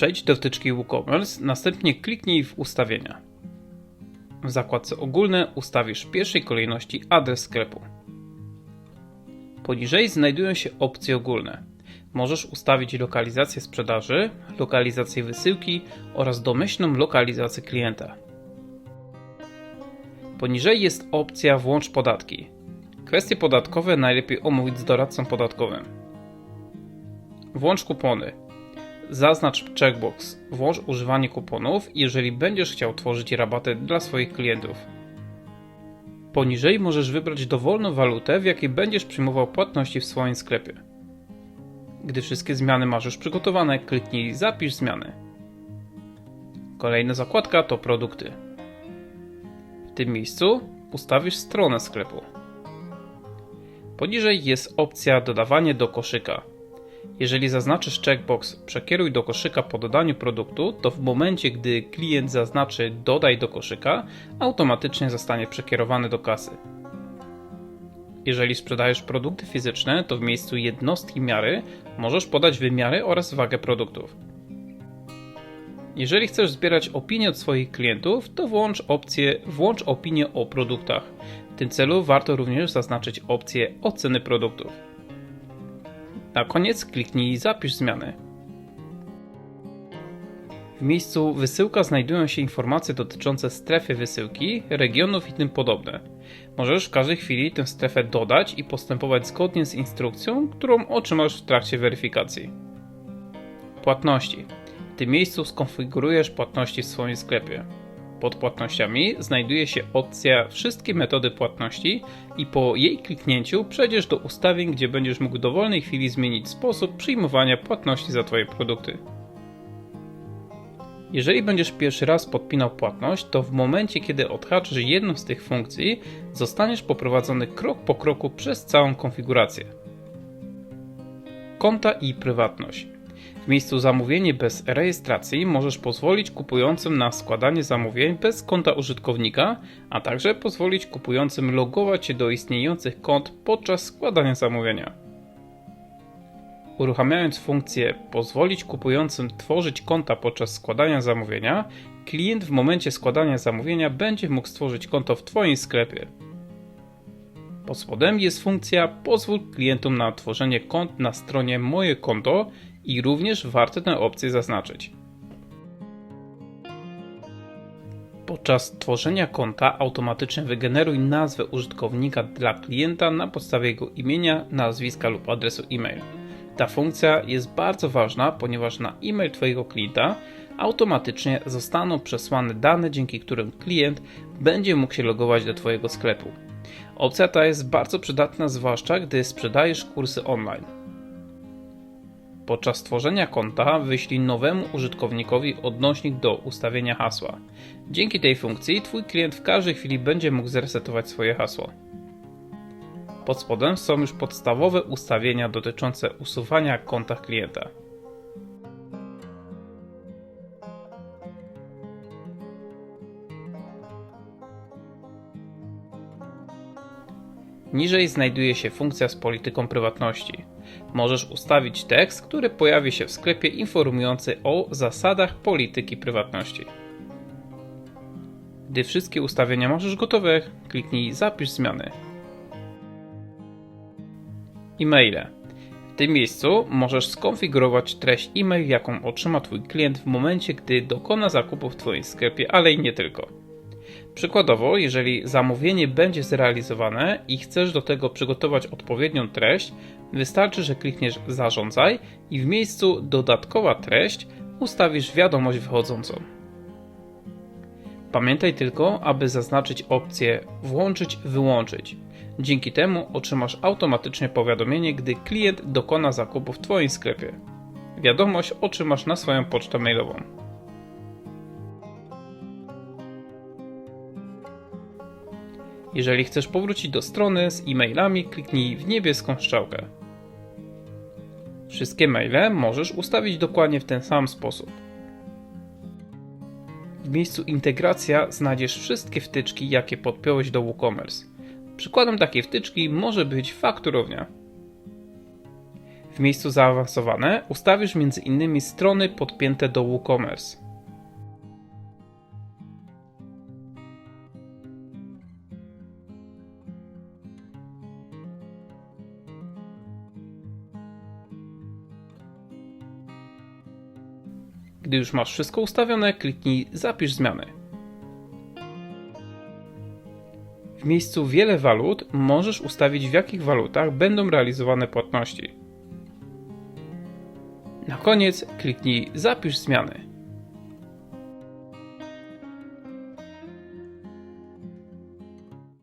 Przejdź do wtyczki WooCommerce, następnie kliknij w ustawienia. W zakładce ogólne ustawisz w pierwszej kolejności adres sklepu. Poniżej znajdują się opcje ogólne. Możesz ustawić lokalizację sprzedaży, lokalizację wysyłki oraz domyślną lokalizację klienta. Poniżej jest opcja Włącz podatki. Kwestie podatkowe najlepiej omówić z doradcą podatkowym. Włącz kupony. Zaznacz checkbox. Włącz używanie kuponów, jeżeli będziesz chciał tworzyć rabaty dla swoich klientów. Poniżej możesz wybrać dowolną walutę, w jakiej będziesz przyjmował płatności w swoim sklepie. Gdy wszystkie zmiany masz już przygotowane, kliknij Zapisz zmiany. Kolejna zakładka to produkty. W tym miejscu ustawisz stronę sklepu. Poniżej jest opcja Dodawanie do koszyka. Jeżeli zaznaczysz checkbox Przekieruj do koszyka po dodaniu produktu, to w momencie, gdy klient zaznaczy Dodaj do koszyka, automatycznie zostanie przekierowany do kasy. Jeżeli sprzedajesz produkty fizyczne, to w miejscu jednostki miary możesz podać wymiary oraz wagę produktów. Jeżeli chcesz zbierać opinie od swoich klientów, to włącz opcję Włącz opinię o produktach. W tym celu warto również zaznaczyć opcję Oceny produktów. Na koniec kliknij Zapisz zmiany. W miejscu wysyłka znajdują się informacje dotyczące strefy wysyłki, regionów i tym podobne. Możesz w każdej chwili tę strefę dodać i postępować zgodnie z instrukcją, którą otrzymasz w trakcie weryfikacji. Płatności. W tym miejscu skonfigurujesz płatności w swoim sklepie. Pod płatnościami znajduje się opcja Wszystkie metody płatności i po jej kliknięciu przejdziesz do ustawień, gdzie będziesz mógł w dowolnej chwili zmienić sposób przyjmowania płatności za Twoje produkty. Jeżeli będziesz pierwszy raz podpinał płatność, to w momencie, kiedy odhaczysz jedną z tych funkcji, zostaniesz poprowadzony krok po kroku przez całą konfigurację. Konta i prywatność. W miejscu zamówienie bez rejestracji możesz pozwolić kupującym na składanie zamówień bez konta użytkownika, a także pozwolić kupującym logować się do istniejących kont podczas składania zamówienia. Uruchamiając funkcję pozwolić kupującym tworzyć konta podczas składania zamówienia, klient w momencie składania zamówienia będzie mógł stworzyć konto w Twoim sklepie. Pod spodem jest funkcja pozwól klientom na tworzenie kont na stronie Moje konto i również warto tę opcję zaznaczyć. Podczas tworzenia konta automatycznie wygeneruj nazwę użytkownika dla klienta na podstawie jego imienia, nazwiska lub adresu e-mail. Ta funkcja jest bardzo ważna, ponieważ na e-mail Twojego klienta automatycznie zostaną przesłane dane, dzięki którym klient będzie mógł się logować do Twojego sklepu. Opcja ta jest bardzo przydatna, zwłaszcza gdy sprzedajesz kursy online. Podczas tworzenia konta wyślij nowemu użytkownikowi odnośnik do ustawienia hasła. Dzięki tej funkcji Twój klient w każdej chwili będzie mógł zresetować swoje hasło. Pod spodem są już podstawowe ustawienia dotyczące usuwania konta klienta. Niżej znajduje się funkcja z polityką prywatności. Możesz ustawić tekst, który pojawi się w sklepie informujący o zasadach polityki prywatności. Gdy wszystkie ustawienia masz już gotowe, kliknij Zapisz zmiany. E-maile. W tym miejscu możesz skonfigurować treść e-mail, jaką otrzyma Twój klient w momencie, gdy dokona zakupu w Twoim sklepie, ale i nie tylko. Przykładowo, jeżeli zamówienie będzie zrealizowane i chcesz do tego przygotować odpowiednią treść, wystarczy, że klikniesz Zarządzaj i w miejscu Dodatkowa treść ustawisz wiadomość wychodzącą. Pamiętaj tylko, aby zaznaczyć opcję Włączyć, wyłączyć. Dzięki temu otrzymasz automatycznie powiadomienie, gdy klient dokona zakupu w Twoim sklepie. Wiadomość otrzymasz na swoją pocztę mailową. Jeżeli chcesz powrócić do strony z e-mailami, kliknij w niebieską strzałkę. Wszystkie maile możesz ustawić dokładnie w ten sam sposób. W miejscu integracja znajdziesz wszystkie wtyczki, jakie podpiąłeś do WooCommerce. Przykładem takiej wtyczki może być fakturownia. W miejscu Zaawansowane ustawisz m.in. strony podpięte do WooCommerce. Gdy już masz wszystko ustawione, kliknij Zapisz zmiany. W miejscu Wiele walut możesz ustawić w jakich walutach będą realizowane płatności. Na koniec kliknij Zapisz zmiany.